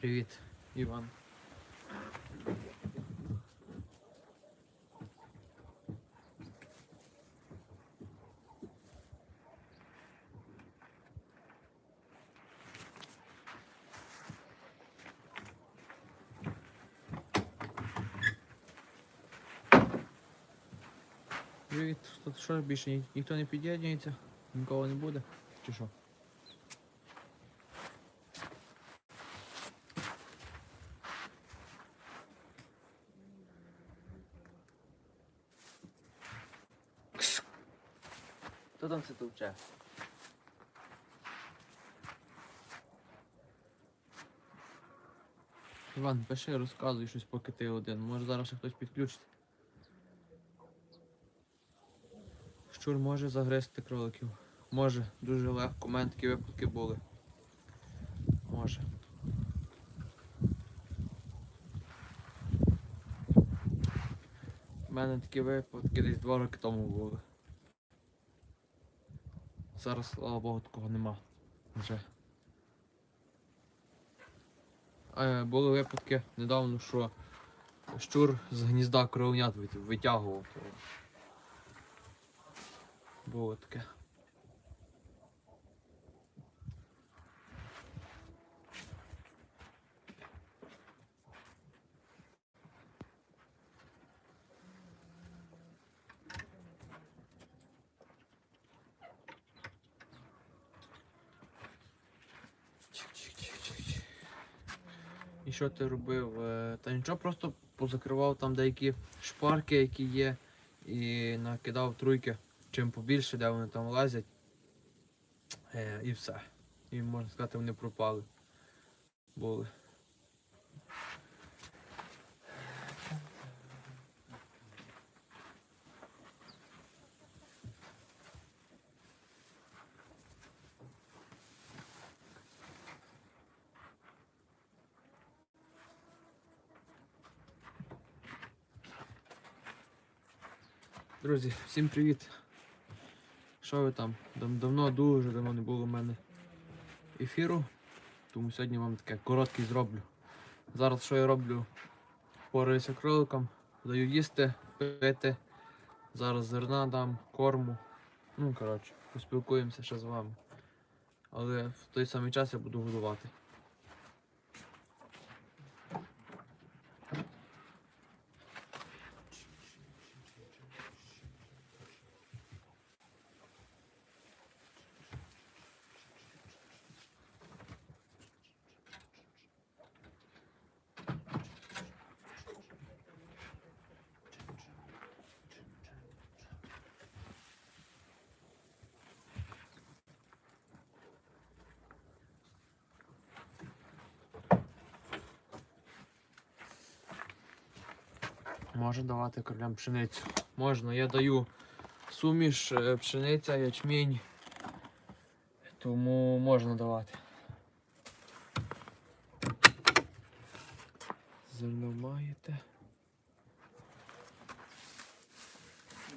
Привіт, Іван. Привіт, тут що більше ні- ніхто не під'єднується, нікого не буде, чи що? Хто там це товче? Іван, пиши, розказуй щось, поки ти один. Може зараз ще хтось підключиться. Щур може загризти кроликів. Може, дуже легко. У мене такі випадки були. Може. У мене такі випадки десь два роки тому були. Зараз, слава Богу, такого нема. Вже. Е, були випадки недавно, що щур з гнізда кровнят витягував. Було таке. Чик-чик-чик-чик. І що ти робив? Е, Та нічого, просто позакривав там деякі шпарки, які є, і накидав тройки чим побільше, де вони там лазять. Е, і все. І можна сказати, вони пропали. Були. Друзі, всім привіт! Що ви там? Дав- Давно, дуже давно не було в мене ефіру, тому сьогодні вам таке короткий зроблю. Зараз що я роблю? Пораюся кроликам, даю їсти, пити. Зараз зерна дам, корму. Ну, коротше, поспілкуємося ще з вами. Але в той самий час я буду годувати. Можна давати кролям пшеницю. Можна, я даю суміш е, пшениця, ячмінь. Тому можна давати. Зерно маєте.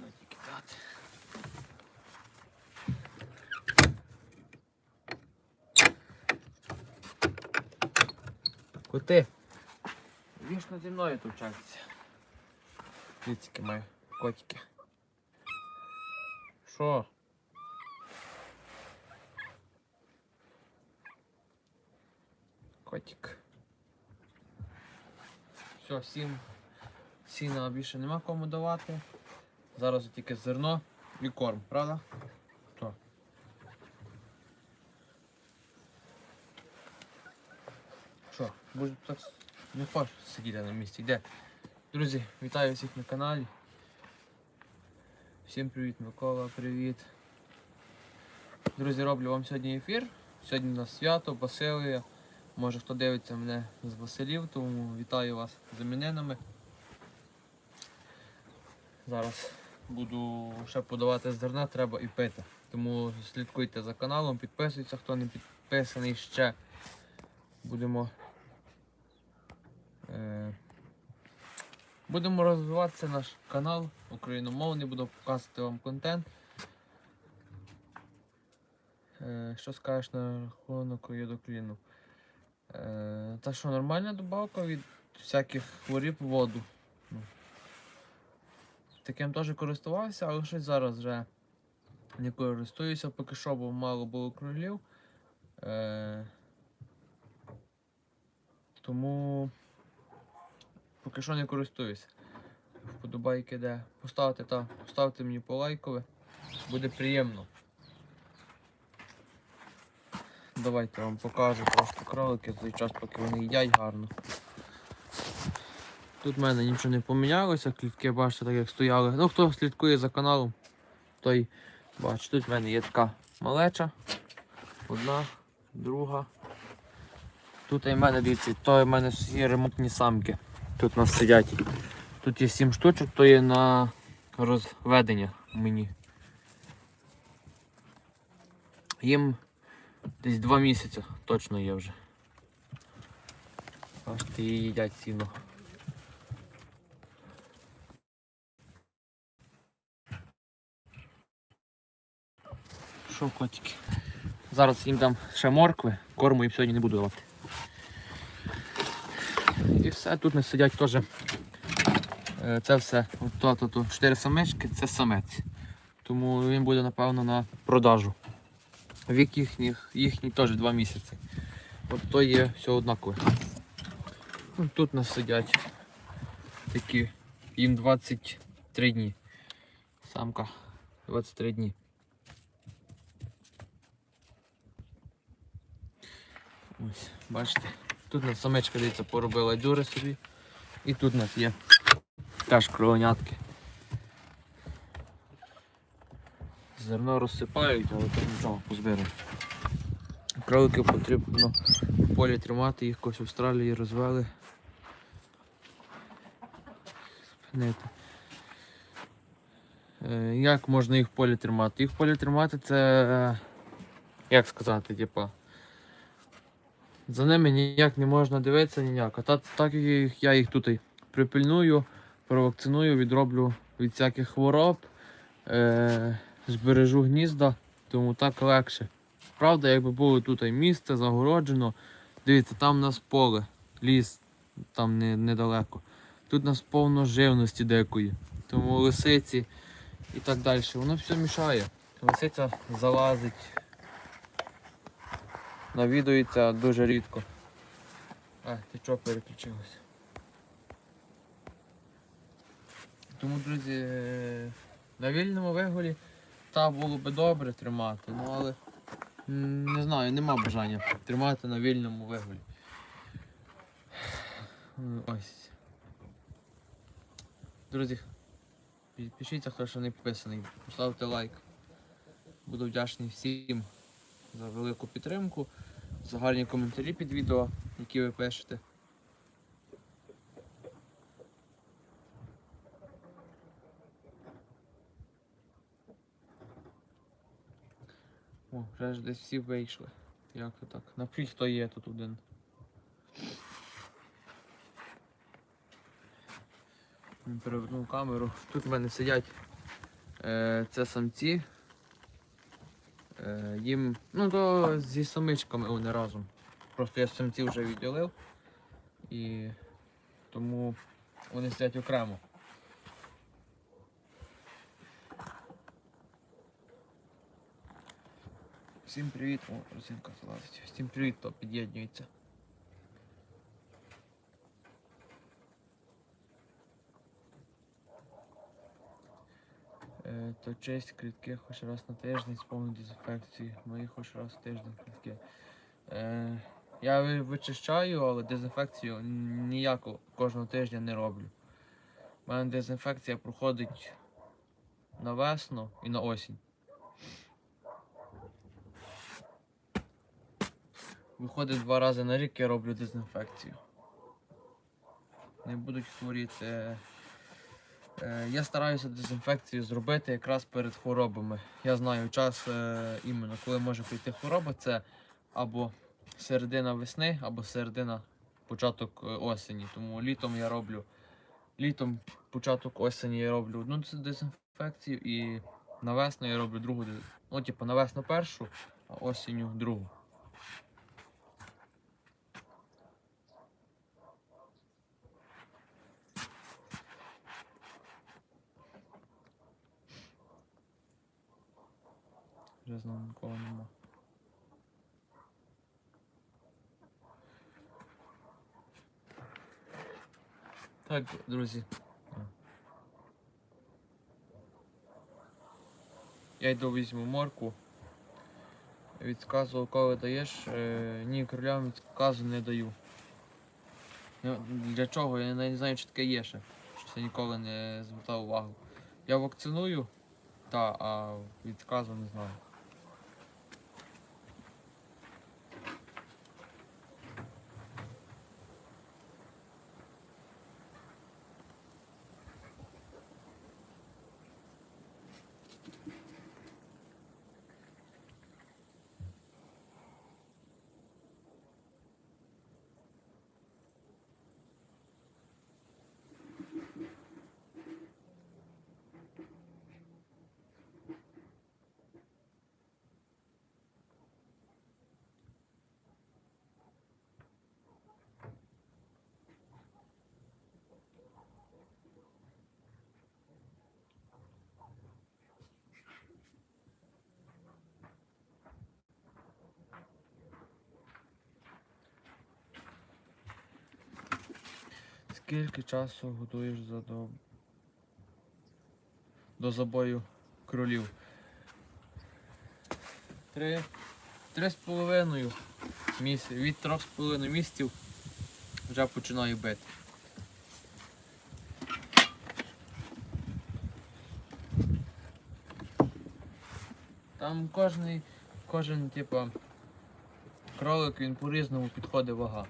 Ну. Коти. Вічно зі мною тут вчаться. Кицьки мої, котики. Що? Котик. Все, сім. Сіна більше нема кому давати. Зараз тільки зерно і корм, правда? То. Що, будеш так не хочеш сидіти на місці, йде. Друзі, вітаю всіх на каналі. Всім привіт, Микола, привіт. Друзі, роблю вам сьогодні ефір. Сьогодні у нас свято, Василія. Може хто дивиться мене з Василів, тому вітаю вас з іменинами. Зараз буду ще подавати зерна, треба і пити. Тому слідкуйте за каналом, підписуйтесь, хто не підписаний ще. Будемо. Е, Будемо розвиватися наш канал україномовний, буду показувати вам контент. Е, Що скажеш на рахунок йодокліну? Е, та що, нормальна добавка від всяких хворіб в воду. Ну. Таким теж користувався, але щось зараз вже не користуюся, поки що, бо мало було кролів. Е, тому поки що не користуюся. Вподобайки де. Поставте та поставте мені по лайкове. Буде приємно. Давайте вам покажу просто кролики той час, поки вони їдять гарно. Тут в мене нічого не помінялося, клітки бачите, так як стояли. Ну, хто слідкує за каналом, той бачить. Тут в мене є така малеча. Одна, друга. Тут і в мене, дивіться, то в мене є ремонтні самки. Тут у нас сидять. Тут є 7 штучок, то є на розведення мені. Їм десь 2 місяці точно є вже. Бачите, і їдять сіно. Що, котики? Зараз їм дам ще моркви, корму їм сьогодні не буду давати. І все, тут не сидять теж. е, Це все, от то, то, то, 4 самички, це самець. Тому він буде, напевно, на продажу. Вік їхній, їхній теж 2 місяці. От то є все однакове. Ну, Тут нас сидять такі, їм 23 дні. Самка 23 дні. Ось, бачите, тут у нас самичка дивіться, поробила дюри собі. І тут у нас є теж кровонятки. Зерно розсипають, але то нічого позбирають. Кроликів потрібно в полі тримати, їх когось в Австралії розвели. Спинити. Е, Як можна їх в полі тримати? Їх в полі тримати це, е, як сказати, типа. За ними ніяк не можна дивитися ніяк. А та, так як я їх тут припильную, провакциную, відроблю від всяких хвороб, е- збережу гнізда, тому так легше. Правда, якби було тут місце загороджено, дивіться, там у нас поле, ліс, там не, недалеко. Тут у нас повно живності декої, тому лисиці і так далі. Воно все мішає. Лисиця залазить, навідується дуже рідко. А, ти чого переключилося? Тому, друзі, е, на вільному виголі та було би добре тримати, ну але не знаю, нема бажання тримати на вільному виголі. Ось. Друзі, підпишіться, хто ще не підписаний, поставте лайк. Буду вдячний всім за велику підтримку, за гарні коментарі під відео, які ви пишете. О, вже ж десь всі вийшли. Як то так? Напріть, хто є тут один. Перевернув камеру. Тут в мене сидять е, це самці. Е, їм, ну то зі самичками вони разом. Просто я самців вже відділив і тому вони сидять окремо. Всім привіт! О, розинка залазить. Всім привіт, хто під'єднується. Е, то честь клітки хоч раз на тиждень з повною дезінфекцією. Мої хоч раз в тиждень клітки. Е, я вичищаю, але дезінфекцію ніяку кожного тижня не роблю. У мене дезінфекція проходить на весну і на осінь. Виходить два рази на рік я роблю дезінфекцію. Не будуть хворіти. Е, Я стараюся дезінфекцію зробити якраз перед хворобами. Я знаю час е, іменно, коли може прийти хвороба, це або середина весни, або середина початок е, осені. Тому літом я роблю літом, початок осені я роблю одну дезінфекцію і на весну я роблю другу Ну, типу, на весну першу, а осінню другу. Вже знову нікого нема. Так, друзі. Я йду візьму морку. Відказу, коли даєш, е, ні, кролям відказу не даю. Для чого? Я не знаю, чи таке є ще. Щось я ніколи не звертав увагу. Я вакциную, та, а відказу не знаю. Скільки часу готуєш за до, до забою кролів? Три. Три з половиною місяців. Від трьох з половиною місяців вже починаю бити. Там кожний, кожен, типа, кролик він по-різному підходить вага.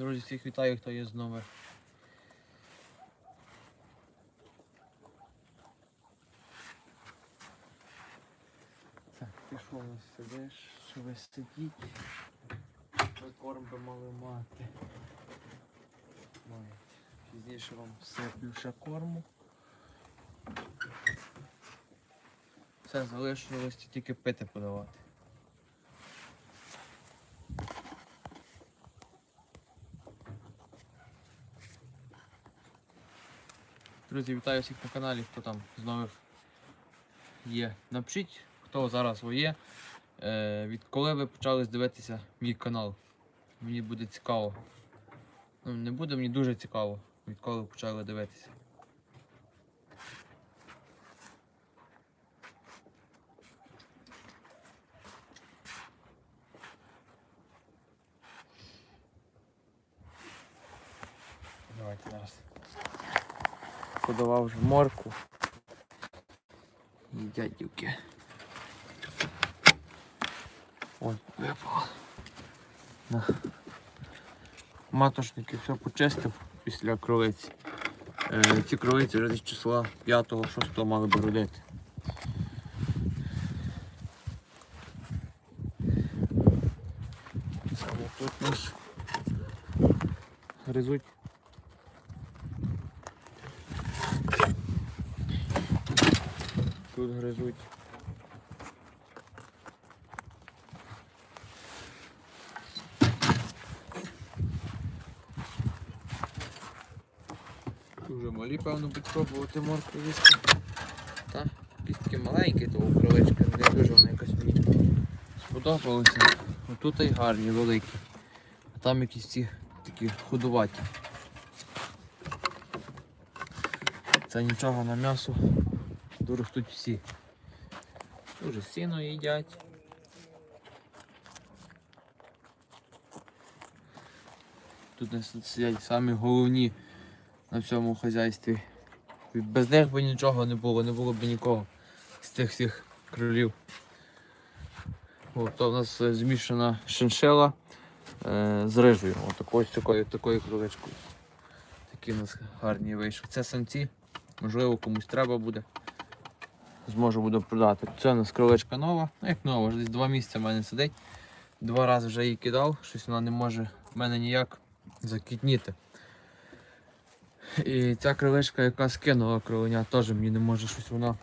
Друзі, всіх вітаю, хто є з номер. Так, пішов ось сидиш, що ви сидіть. Корм би мали мати. Пізніше вам всиплю ще корму. Все, залишилось тільки пити подавати. Друзі, вітаю всіх на каналі, хто там з нових є. Напишіть, хто зараз ви є. Е, відколи ви почали дивитися мій канал. Мені буде цікаво. Ну, не буде мені дуже цікаво, відколи ви почали дивитися. Давайте зараз. Подавав вже морку. Їдять дівки. Ой, випало. На. Матошники все почистив після кролиці. Е, ці кролиці вже з числа 5-6 мали би родити. Саме тут нас гризуть. Тут гризуть. Малі, певно, будуть пробувати морку їсти. Та, такі маленькі, то кролички, не дуже вона якась мені сподобалася. Отут і гарні, великі. А там якісь ці такі худуваті. Це нічого на м'ясо доростуть всі. Дуже сіно їдять. Тут сидять самі головні на всьому хазяйстві. Без них би нічого не було, не було б нікого з цих всіх кролів. О, то в нас е, змішана шиншила е, з рижею. О, такою, з такою, такою кроличкою. Такі у нас гарні вийшли. Це самці, можливо, комусь треба буде. Зможу буду продати. Це у нас кроличка нова. Ну як нова, вже десь два місяці в мене сидить. Два рази вже її кидав, щось вона не може в мене ніяк закітніти. І ця крилишка, яка скинула кроленя, теж мені не може щось вона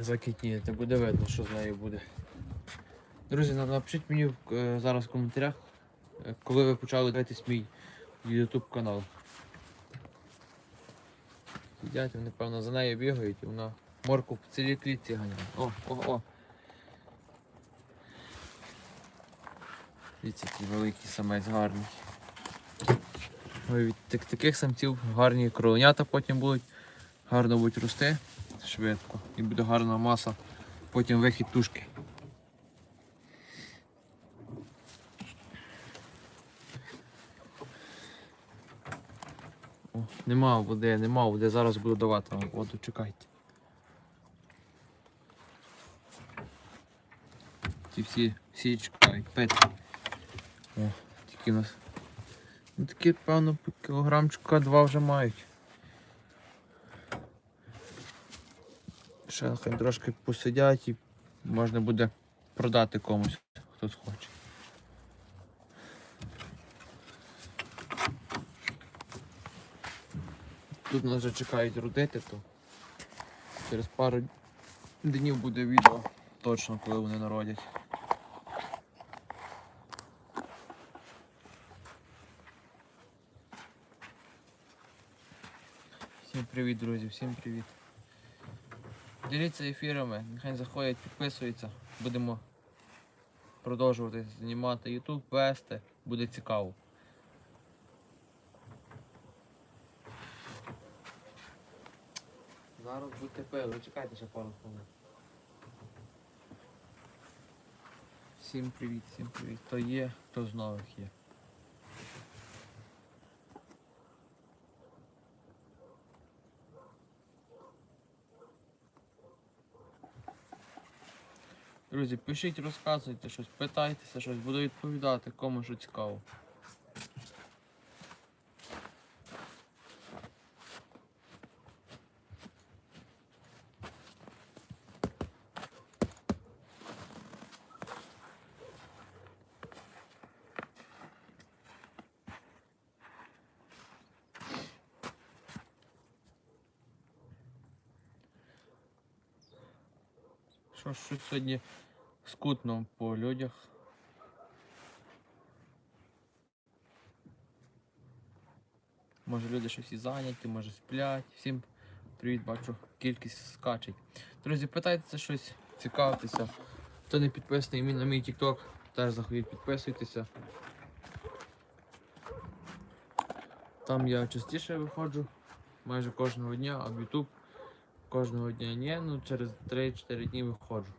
закітніти. Буде видно, що з нею буде. Друзі, напишіть мені е, зараз в коментарях, е, коли ви почали дивитись мій YouTube канал. Сидять, вони, напевно, за нею бігають, і вона морку по цілій клітці ганяє. О, о, о. Дивіться, який великий самець гарний. Від таких самців гарні кроленята потім будуть, гарно будуть рости швидко і буде гарна маса, потім вихід тушки. О, нема води, нема води, зараз буду давати вам воду, чекайте. Ці всі, всі чекають, пити. О, тільки у нас. Такі, певно, по кілограмчика два вже мають. Ще хай трошки посидять і можна буде продати комусь, хто схоче. Тут нас вже чекають родити, то через пару днів буде відео точно, коли вони народять. Всім привіт, друзі, всім привіт. Діліться ефірами, нехай заходять, підписуються. Будемо продовжувати знімати YouTube, вести, буде цікаво. Зараз будьте пили, чекайте ще пару хвилин. Всім привіт, всім привіт. Хто є, хто з нових є. Друзі, пишіть, розказуйте щось, питайтеся щось, буду відповідати, кому що цікаво. Що ж сьогодні скутно по людях. Може люди щось і зайняті, може сплять. Всім привіт, бачу, кількість скачить. Друзі, питайтеся щось, цікавтеся. Хто не підписаний на мій TikTok, теж заходіть, підписуйтеся. Там я частіше виходжу, майже кожного дня, а в YouTube кожного дня ні, ну через 3-4 дні виходжу.